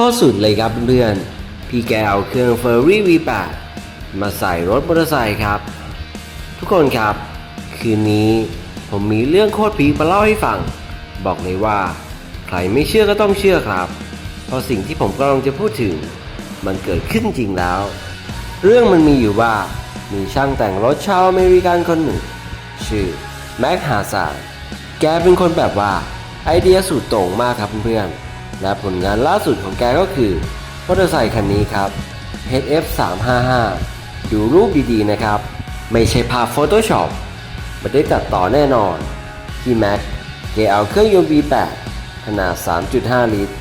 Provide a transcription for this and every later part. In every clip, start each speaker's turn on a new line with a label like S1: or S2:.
S1: ข้อสุดเลยครับเพื่อนๆพี่แกเอาเครื่อง Ferrari V8 มาใส่รถมอเตอร์ไซค์ครับ ทุกคนครับ คืนนี้ผมมีเรื่องโคตรพีมาเล่าให้ฟัง บอกเลยว่า ใครไม่เชื่อก็ต้องเชื่อครับ เพราะสิ่งที่ผมกำลังจะพูดถึง มันเกิดขึ้นจริงแล้ว เรื่องมันมีอยู่ว่ามีช่างแต่งรถชาวอเมริกันคนหนึ่ง ชื่อแม็กฮาซานแกเป็นคนแบบว่าไอเดียสุดโต่งมากครับเพื่อนๆ และผลงานล่าสุดของแกก็คือมอเตอร์ไซค์คันนี้ครับ HF 355ดูรูปดีๆนะครับ ไม่ใช่ภาพ Photoshop ไม่ได้ตัดต่อแน่นอน ที่แม็กแกเอาเครื่องยนต์ V8 ขนาด 3.5 ลิตร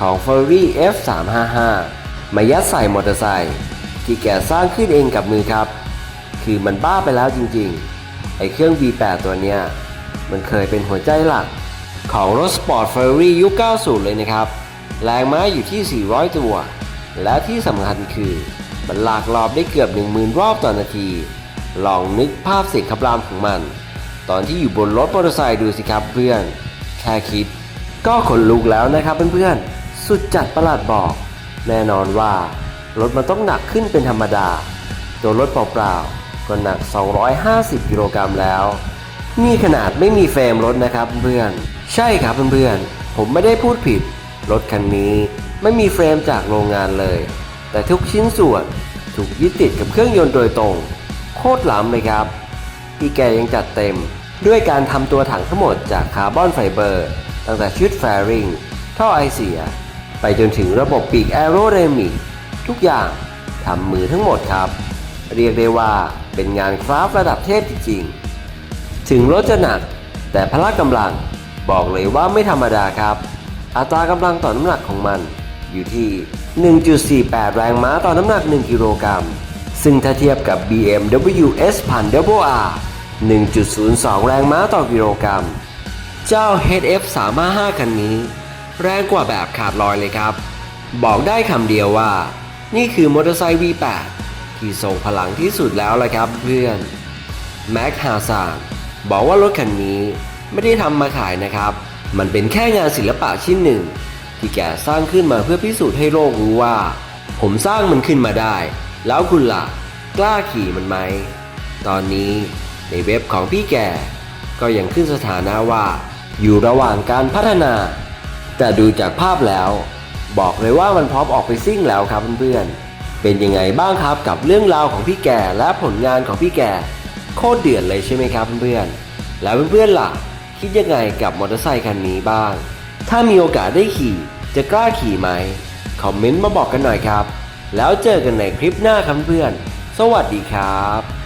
S1: ของ Ferrari F355 มายัดใส่มอเตอร์ไซค์ที่แกสร้างขึ้นเองกับมือครับ คือมันบ้าไปแล้วจริงๆ ไอเครื่อง V8 ตัวเนี้ย มันเคยเป็นหัวใจหลัก ของรถสปอร์ต Ferrari ยุค 90 เลยนะครับ แรงม้าอยู่ที่ 400 ตัว และที่สำคัญคือมันลากรอบได้เกือบ 10,000 รอบต่อนาที ลองนึกภาพเสียงขับรามของมัน ตอนที่อยู่บนรถมอเตอร์ไซค์ดูสิครับเพื่อน แค่คิด ก็ขนลุกแล้วนะครับเพื่อนๆ สุดจัดประหลาดบอก แน่นอนว่ารถมันต้องหนักขึ้นเป็นธรรมดา ตัวรถเปล่าๆ ก็หนัก 250 กิโลกรัมแล้ว นี่ขนาดไม่มีเฟรมรถนะครับเพื่อน ใช่ครับเพื่อนๆ ผมไม่ได้พูดผิด รถคันนี้ไม่มีเฟรมจากโรงงานเลย แต่ทุกชิ้นส่วนถูกยึดติดกับเครื่องยนต์โดยตรง โคตรล้ำเลยครับ พี่แกยังจัดเต็มด้วยการทำตัวถังทั้งหมดจากคาร์บอนไฟเบอร์ ตั้งแต่ชุดแฟริงท่อไอเสีย ไปจนถึงระบบปีกแอโรเดมิกทุกอย่างทำมือทั้งหมดครับ เรียกได้ว่าเป็นงานคราฟระดับเทพจริงๆถึงรถจะหนักแต่พละกำลัง บอกเลยว่าไม่ธรรมดาครับ อัตรากำลังต่อน้ำหนักของมัน อยู่ที่ 1.48 แรงม้าต่อน้ำหนัก 1 กิโลกรัม ซึ่งถ้าเทียบกับ BMW S 1000 Double R 1.02 แรงม้าต่อกิโลกรัม เจ้า HF 355 คันนี้ แรงกว่าแบบขาดลอยเลยครับ บอกได้คำเดียวว่า นี่คือมอเตอร์ไซค์ V8 ที่ทรงพลังที่สุดแล้วละครับเพื่อน แม็กฮาซานบอกว่ารถคันนี้ ไม่ได้ทำมาขายนะครับ มันเป็นแค่งานศิลปะชิ้นหนึ่ง ที่แกสร้างขึ้นมาเพื่อพิสูจน์ให้โลกรู้ว่า ผมสร้างมันขึ้นมาได้ แล้วคุณล่ะ กล้าขี่มันไหม ตอนนี้ในเว็บของพี่แกก็ยังขึ้นสถานะว่า อยู่ระหว่างการพัฒนา แต่ดูจากภาพแล้ว บอกเลยว่ามันพร้อมออกไปซิ่งแล้วครับเพื่อนๆเป็นยังไงบ้างครับกับเรื่องราวของพี่แก่และผลงานของพี่แก่โคตรเดือดเลยใช่ไหมครับเพื่อนๆแล้วเพื่อนๆล่ะ คิดยังไงกับมอเตอร์ไซคันนี้บ้าง ถ้ามีโอกาสได้ขี่จะกล้าขี่ไหม คอมเมนต์มาบอกกันหน่อยครับ แล้วเจอกันในคลิปหน้าครับเพื่อน สวัสดีครับ